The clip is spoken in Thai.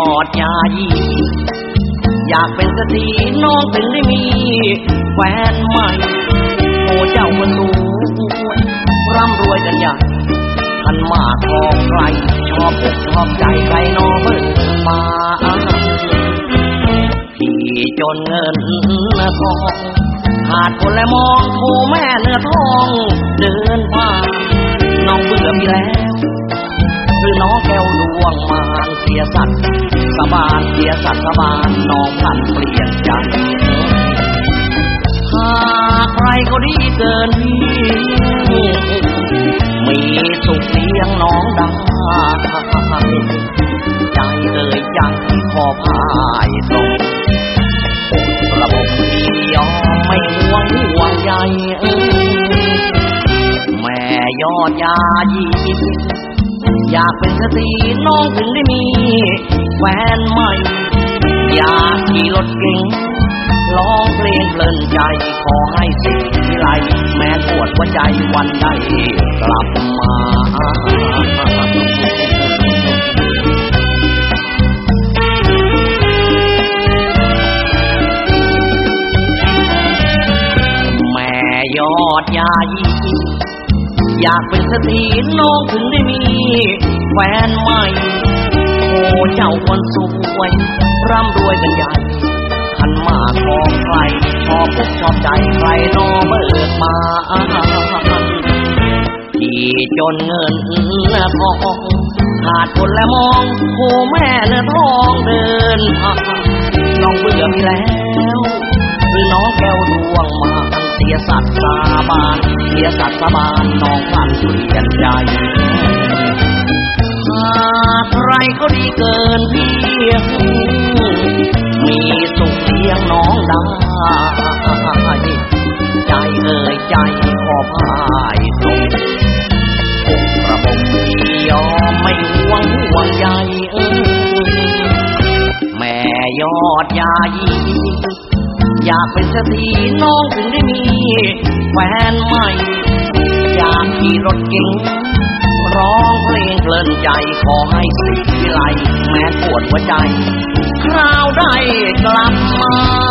อดยายีอยากเป็นสตรีน้องถึงได้มีแฟนใหม่โอ้เจ้าคนสวยร่ำรวยกันใหญ่ท่านมากขอใคร ชอบอกชอบใจใครนอเบิกมาพี่จนเงินทองขาดคนและมองโทแม่เนื้อทองเดินผ่านน้องเบื่อพี่แล้วหรือน้องแก้วดวงมานเสียสัตว์ สียสัตว์บานน้องพันเปลี่ยนใจหากใครก็ดีเกินพี่มีสุขเลี้ยงน้องได้ใจเอ่ยใจขอพายตรงระบบที่ยอมไม่ห่วงห่วงใยเอ้แม่ยอดยายีอยากเป็นสตรีน้องถึงได้มีแฟนใหม่ อยากขี่รถเก่งร้องเพลงเพลินใจ ขอให้สิวิไลแม้ปวดหัวใจวันใดกลับมาแม่ยอดยายีอยากเป็นสตรีน้องถึงได้มี แฟนใหม่ เจ้าคนสวยร่ำรวยกันใหญ่ขันมากของใครชอบพกชอบใจใครนอเบิกมาที่จนเงินทองขาดคนและมองโอ้แม่เนื้อทองเดินผ่านน้องเบื่อพี่แล้วหรือน้องแก้วดวงมาเสียสัตว์สาบานเสียสัตว์สาบานน้องพันเปลี่ยนใจ มีสุขเลี้ยงน้องได้ ใจเอ่ยใจขอพายตรงอกระบบที่ยอมไม่ห่วงห่วงใยเอ้ยแม่ยอดยายีอยากเป็นสตรีน้องถึงได้มีแฟนใหม่ อยากขี่รถเก๋งร้อง เพลินใจขอให้สิวิไลแม้ปวดหัวใจ คราวได้กลับมา